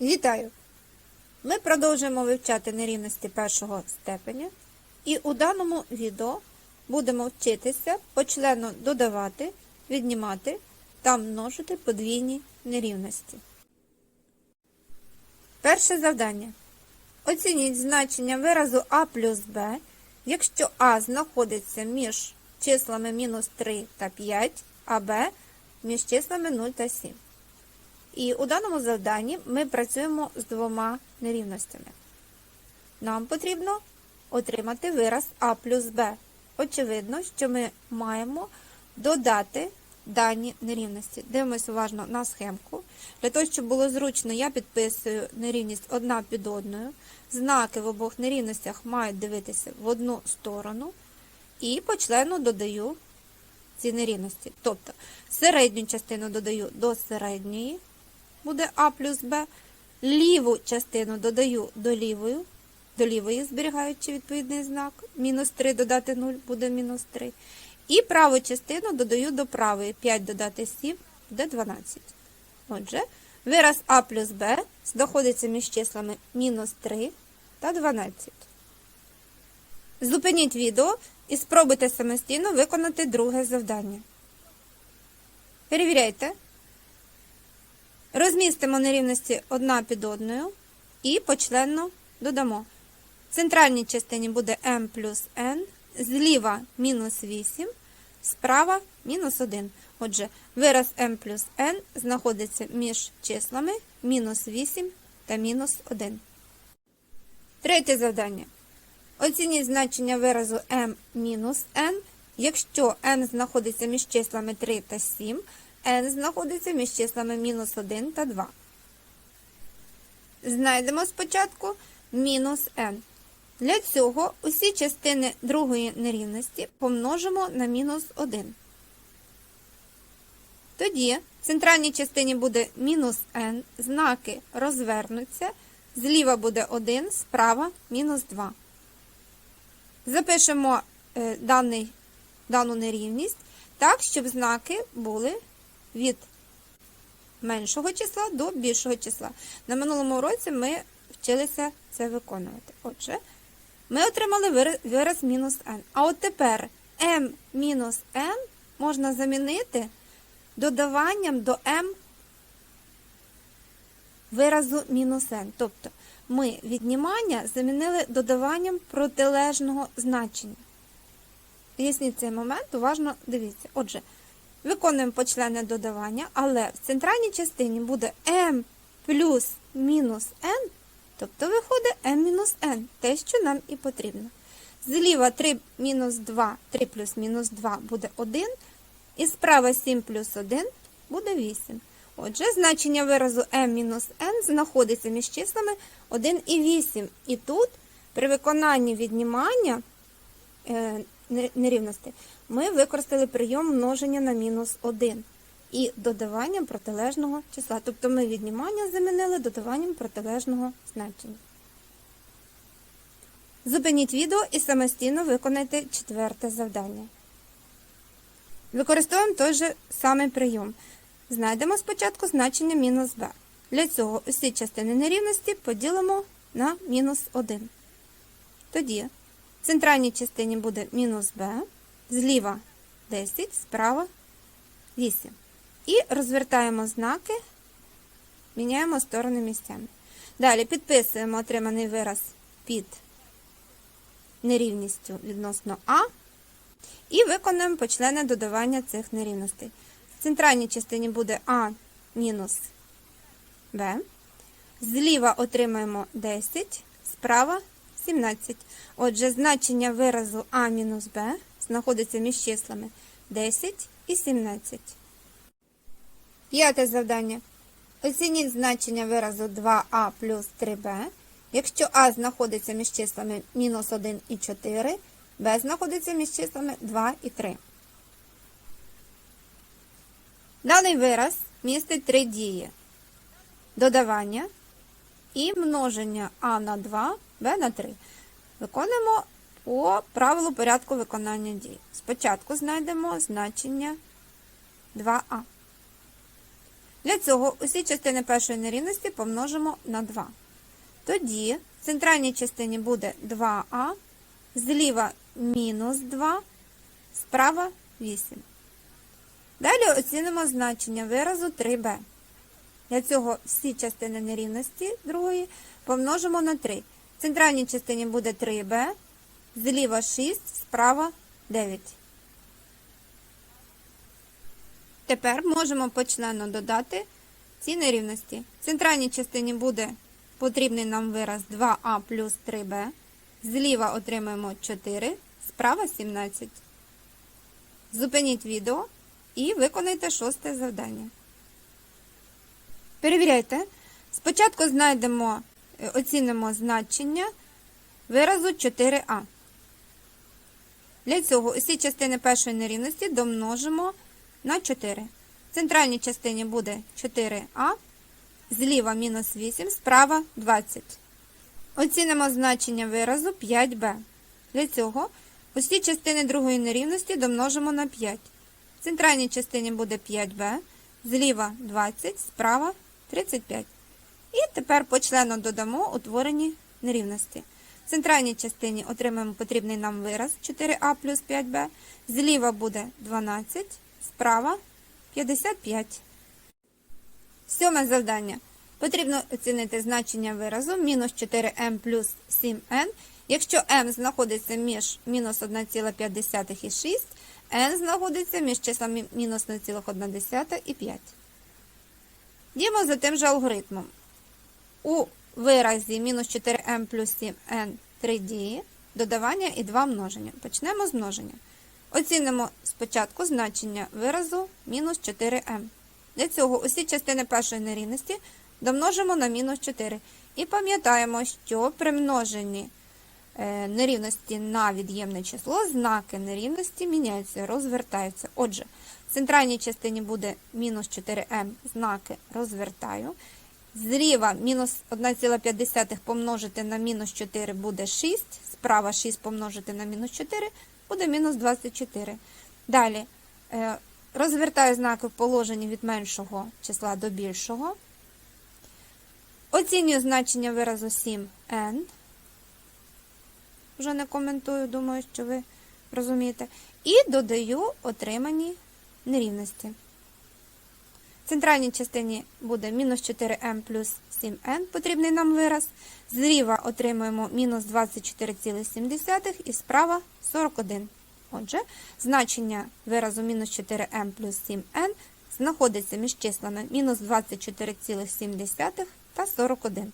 Вітаю! Ми продовжуємо вивчати нерівності першого степеня, і у даному відео будемо вчитися почленно додавати, віднімати та множити подвійні нерівності. Перше завдання. Оцініть значення виразу а плюс b, якщо а знаходиться між числами мінус 3 та 5, а b між числами 0 та 7. І у даному завданні ми працюємо з двома нерівностями. Нам потрібно отримати вираз А плюс Б. Очевидно, що ми маємо додати дані нерівності. Дивимося уважно на схемку. Для того, щоб було зручно, я підписую нерівність одна під одною. Знаки в обох нерівностях мають дивитися в одну сторону. І почленно додаю ці нерівності. Тобто середню частину додаю до середньої, буде А плюс Б. Ліву частину додаю до лівої, до лівої, зберігаючи відповідний знак. Мінус 3 додати 0 буде мінус 3. І праву частину додаю до правої. 5 додати 7 буде 12. Отже, вираз А плюс Б знаходиться між числами мінус 3 та 12. Зупиніть відео і спробуйте самостійно виконати друге завдання. Перевіряйте. Розмістимо нерівності одна під одною і почленно додамо. В центральній частині буде m плюс n, зліва мінус 8, справа мінус 1. Отже, вираз m плюс n знаходиться між числами мінус 8 та мінус 1. Третє завдання. Оцініть значення виразу m мінус n, якщо m знаходиться між числами 3 та 7, n знаходиться між числами мінус 1 та 2. Знайдемо спочатку мінус n. Для цього усі частини другої нерівності помножимо на мінус 1. Тоді в центральній частині буде мінус n, знаки розвернуться, зліва буде 1, справа мінус 2. Запишемо е, даний, дану нерівність так, щоб знаки були від меншого числа до більшого числа. На минулому уроці ми вчилися це виконувати. Отже, ми отримали вираз мінус n. А от тепер m мінус n можна замінити додаванням до m виразу мінус n. Тобто ми віднімання замінили додаванням протилежного значення. Поясніть цей момент, уважно дивіться. Отже, виконуємо почленне додавання, але в центральній частині буде m плюс мінус n, тобто виходить m мінус n, те, що нам і потрібно. Зліва 3 мінус 2, 3 плюс мінус 2 буде 1, і справа 7 плюс 1 буде 8. Отже, значення виразу m-n знаходиться між числами 1 і 8. І тут, при виконанні віднімання е, нерівності, ми використали прийом множення на мінус 1 і додаванням протилежного числа. Тобто ми віднімання замінили додаванням протилежного значення. Зупиніть відео і самостійно виконайте четверте завдання. Використовуємо той же самий прийом. Знайдемо спочатку значення мінус b. Для цього усі частини нерівності поділимо на мінус 1. Тоді центральній частині буде мінус b, зліва 10, справа 8. І розвертаємо знаки, міняємо сторони місцями. Далі підписуємо отриманий вираз під нерівністю відносно А. І виконуємо почленне додавання цих нерівностей. В центральній частині буде А мінус Б. Зліва отримаємо 10, справа 17. Отже, значення виразу А мінус Б знаходиться між числами 10 і 17. П'яте завдання. Оцініть значення виразу 2а плюс 3b. Якщо А знаходиться між числами мінус 1 і 4, Б знаходиться між числами 2 і 3. Даний вираз містить три дії: додавання і множення А на 2, Б на 3. Виконуємо по правилу порядку виконання дій. Спочатку знайдемо значення 2а. Для цього усі частини першої нерівності помножимо на 2. Тоді в центральній частині буде 2а, зліва мінус 2, справа 8. Далі оцінимо значення виразу 3b. Для цього всі частини нерівності другої помножимо на 3. В центральній частині буде 3b, зліва 6, справа 9. Тепер можемо почленно додати ці нерівності. В центральній частині буде потрібний нам вираз 2а плюс 3b. Зліва отримаємо 4, справа 17. Зупиніть відео і виконайте шосте завдання. Перевіряйте. Спочатку знайдемо, оцінимо значення виразу 4а. Для цього усі частини першої нерівності домножимо на 4. В центральній частині буде 4а, зліва мінус 8, справа 20. Оцінимо значення виразу 5b. Для цього усі частини другої нерівності домножимо на 5. В центральній частині буде 5b, зліва 20, справа 35. І тепер почленно додамо утворені нерівності. В центральній частині отримаємо потрібний нам вираз 4а плюс 5b, зліва буде 12, справа 55. Сьоме завдання. Потрібно оцінити значення виразу мінус 4m плюс 7n. Якщо m знаходиться між мінус 1,5 і 6, n знаходиться між числами мінус 0,1 і 5. Діємо за тим же алгоритмом. У виразі мінус 4m плюс 7n 3 дії, додавання і 2 множення. Почнемо з множення. Оцінимо спочатку значення виразу мінус 4m. Для цього усі частини першої нерівності домножимо на мінус 4. І пам'ятаємо, що при множенні е, нерівності на від'ємне число знаки нерівності міняються, розвертаються. Отже, в центральній частині буде мінус 4m, знаки розвертаю. Зліва мінус 1,5 помножити на мінус 4 буде 6, справа 6 помножити на мінус 4 буде мінус 24. Далі е, розвертаю знаки в положенні від меншого числа до більшого. Оцінюю значення виразу 7n. Вже не коментую, думаю, що ви розумієте. І додаю отримані нерівності. В центральній частині буде мінус 4m плюс 7n, потрібний нам вираз. Зліва отримуємо мінус 24,7 і справа 41. Отже, значення виразу мінус 4m плюс 7n знаходиться між числами мінус 24,7 та 41.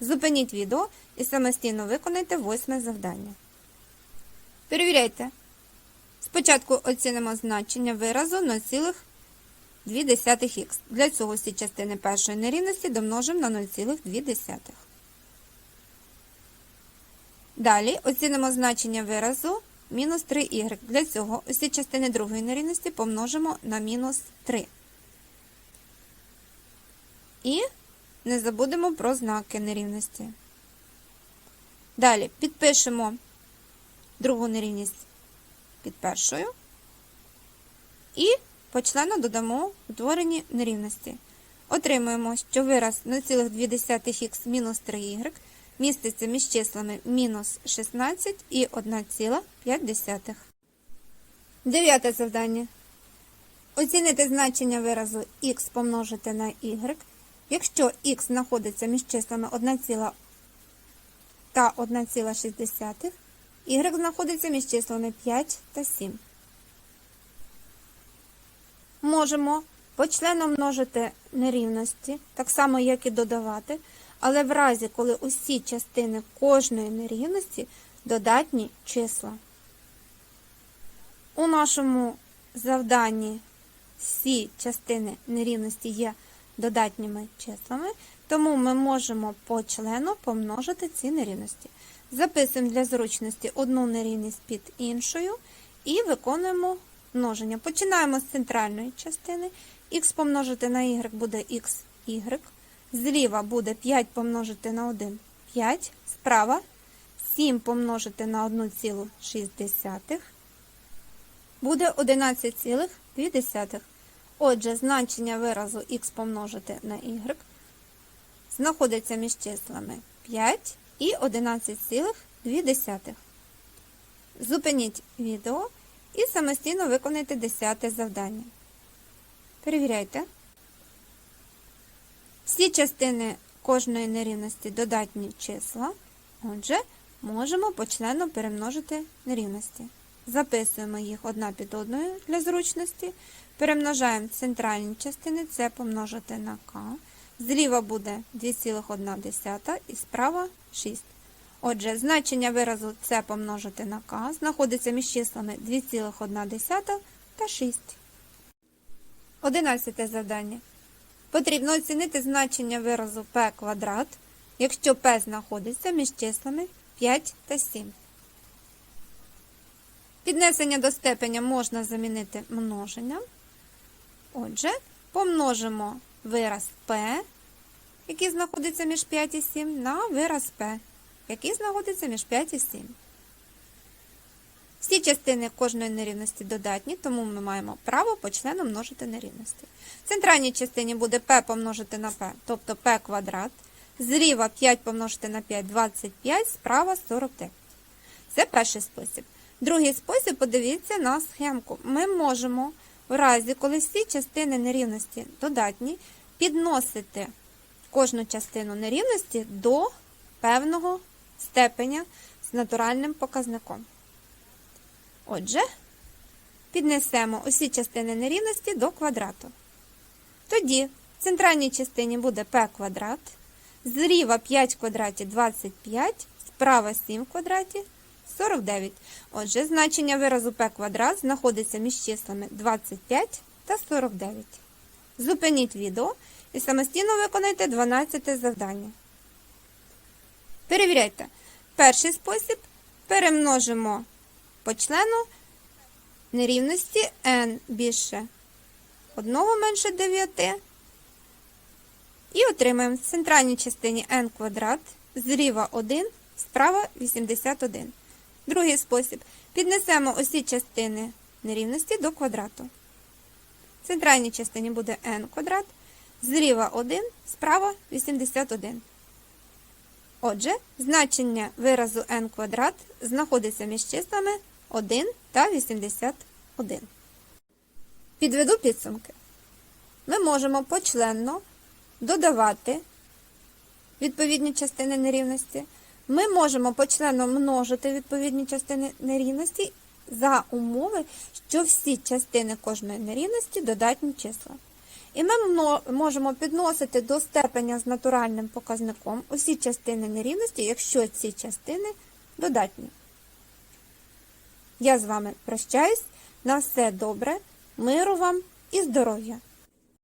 Зупиніть відео і самостійно виконайте восьме завдання. Перевіряйте. Спочатку оцінимо значення виразу 0,2х. Для цього всі частини першої нерівності домножимо на 0,2. Далі оцінимо значення виразу мінус 3y. Для цього усі частини другої нерівності помножимо на мінус 3. І не забудемо про знаки нерівності. Далі підпишемо другу нерівність під першою. І почленно додамо утворені нерівності. Отримуємо, що вираз 0,2х мінус 3y міститься між числами мінус 16 і 1,5. Дев'яте завдання. Оцінити значення виразу х помножити на y. Якщо х знаходиться між числами 1, та 1,6, y знаходиться між числами 5 та 7. Можемо почленно множити нерівності, так само, як і додавати, але в разі, коли усі частини кожної нерівності додатні числа. У нашому завданні всі частини нерівності є додатніми числами, тому ми можемо по члену помножити ці нерівності. Записуємо для зручності одну нерівність під іншою і виконуємо множення. Починаємо з центральної частини. Х помножити на y буде xy. Зліва буде 5 помножити на 1 5. Справа 7 помножити на 1,6 буде 11,2. Отже, значення виразу х помножити на y знаходиться між числами 5 і 11,2. Зупиніть відео і самостійно виконайте 10 завдання. Перевіряйте. Всі частини кожної нерівності додатні числа. Отже, можемо почленно перемножити нерівності. Записуємо їх одна під одною для зручності. Перемножаємо центральні частини, це помножити на k. Зліва буде 2,1 і справа 6. Отже, значення виразу це помножити на k знаходиться між числами 2,1 та 6. Одинадцяте завдання. Потрібно оцінити значення виразу p квадрат, якщо p знаходиться між числами 5 та 7. Піднесення до степеня можна замінити множенням. Отже, помножимо вираз p, який знаходиться між 5 і 7, на вираз p, який знаходиться між 5 і 7. Всі частини кожної нерівності додатні, тому ми маємо право почленно множити нерівності. В центральній частині буде p помножити на p, тобто p квадрат. Зліва 5 помножити на 5 25, справа 45. Це перший спосіб. Другий спосіб, подивіться на схемку. Ми можемо в разі, коли всі частини нерівності додатні, підносити кожну частину нерівності до певного степеня з натуральним показником. Отже, піднесемо усі частини нерівності до квадрату. Тоді в центральній частині буде p квадрат, зліва 5 в квадраті 25, справа 7 в квадраті 49. Отже, значення виразу p квадрат знаходиться між числами 25 та 49. Зупиніть відео і самостійно виконайте 12 завдання. Перевіряйте. Перший спосіб перемножимо по члену нерівності n більше 1 менше 9. І отримаємо в центральній частині n квадрат, зліва 1, справа 81. Другий спосіб. Піднесемо усі частини нерівності до квадрату. В центральній частині буде n квадрат, зліва 1, справа 81. Отже, значення виразу n квадрат знаходиться між числами 1 та 81. Підведу підсумки. Ми можемо почленно додавати відповідні частини нерівності. Ми можемо почленно множити відповідні частини нерівності за умови, що всі частини кожної нерівності додатні числа. І ми можемо підносити до степеня з натуральним показником усі частини нерівності, якщо ці частини додатні. Я з вами прощаюсь. На все добре, миру вам і здоров'я!